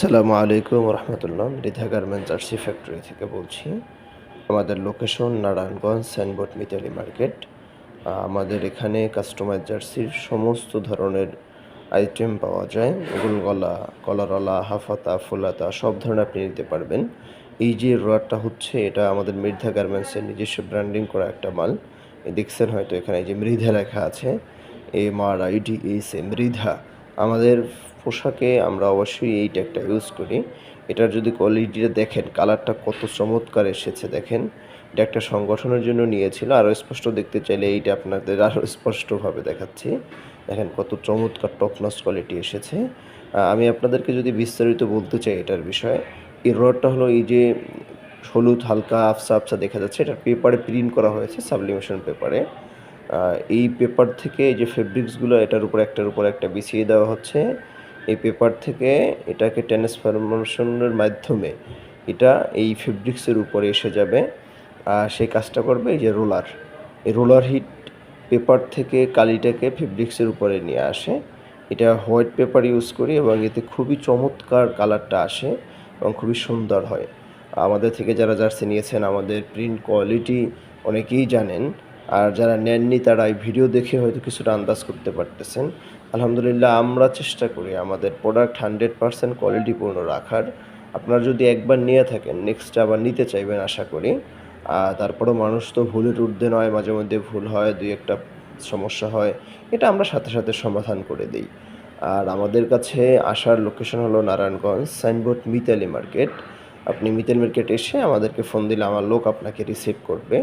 সালামু আলাইকুম Rahmatullah Mridha garment jersey factory থেকে বলছি। আমাদের location Narayanganj signboard Mitali market. আমাদের এখানে কাস্টমার জার্সির সমস্ত ধরনের আইটেম পাওয়া যায়। গোলগলা কলারওয়ালা হাফাতা, ফুলাতা, সব ধরনের আপনি নিতে পারবেন। এই যে রডটা হচ্ছে, এটা আমাদের মৃধা গার্মেন্টসের নিজস্ব ব্র্যান্ডিং করা একটা মাল। দেখছেন হয়তো এখানে যে মৃধা লেখা আছে। M R ID S A Mridha. আমাদের পোশাকে আমরা অবশ্যই এই ট্যাগটা ইউজ করি। এটার যদি কোয়ালিটিটা দেখেন কালারটা কত চমৎকার এসেছে দেখেন। এটা একটা সংগঠনের জন্য নিয়েছিল। আরও স্পষ্ট দেখতে চাইলে এইটা আপনাদের আরও স্পষ্টভাবে দেখাচ্ছি। দেখেন কত চমৎকার টপ নস কোয়ালিটি এসেছে আমি আপনাদেরকে যদি বিস্তারিত বলতে চাই এটার বিষয়ে, এই রডটা হলো এই যে হলুদ, হালকা, আফসা আফসা দেখা যাচ্ছে। এটা পেপারে প্রিন্ট করা হয়েছে সাবলিমেশন পেপারে এই পেপার থেকে যে ফেব্রিক্সগুলো এটার উপর একটার উপর একটা বিছিয়ে দেওয়া হচ্ছে, এই পেপার থেকে এটাকে ট্রান্সফরমেশনের মাধ্যমে এটা এই ফেব্রিক্সের উপরে এসে যাবে। আর সেই কাজটা করবে এই যে রোলার এই রোলার হিট পেপার থেকে কালিটাকে ফেব্রিক্সের উপরে নিয়ে আসে। এটা হোয়াইট পেপার ইউজ করি এবং এতে খুবই চমৎকার কালারটা আসে এবং খুবই সুন্দর হয়। আমাদের থেকে যারা জার্সি নিয়েছেন, আমাদের প্রিন্ট কোয়ালিটি অনেকেই জানেন। আর যারা নেননি তারা এই ভিডিও দেখে হয়তো কিছুটা আন্দাজ করতে পারতেছেন। আলহামদুলিল্লাহ, আমরা চেষ্টা করি আমাদের প্রোডাক্ট হান্ড্রেড পারসেন্ট কোয়ালিটিপূর্ণ রাখার। আপনারা যদি একবার নিয়ে থাকেন নেক্সট আবার নিতে চাইবেন আশা করি। আর তারপরেও মানুষ তো ভুলের ঊর্ধ্বে নয়, মাঝে মধ্যে ভুল হয়, দুই একটা সমস্যা হয়, এটা আমরা সাথে সাথে সমাধান করে দিই। আর আমাদের কাছে আসার লোকেশন হলো নারায়ণগঞ্জ সাইনবোর্ড মিতালি মার্কেট আপনি মিতালি মার্কেট এসে আমাদেরকে ফোন দিলে আমার লোক আপনাকে রিসিভ করবে।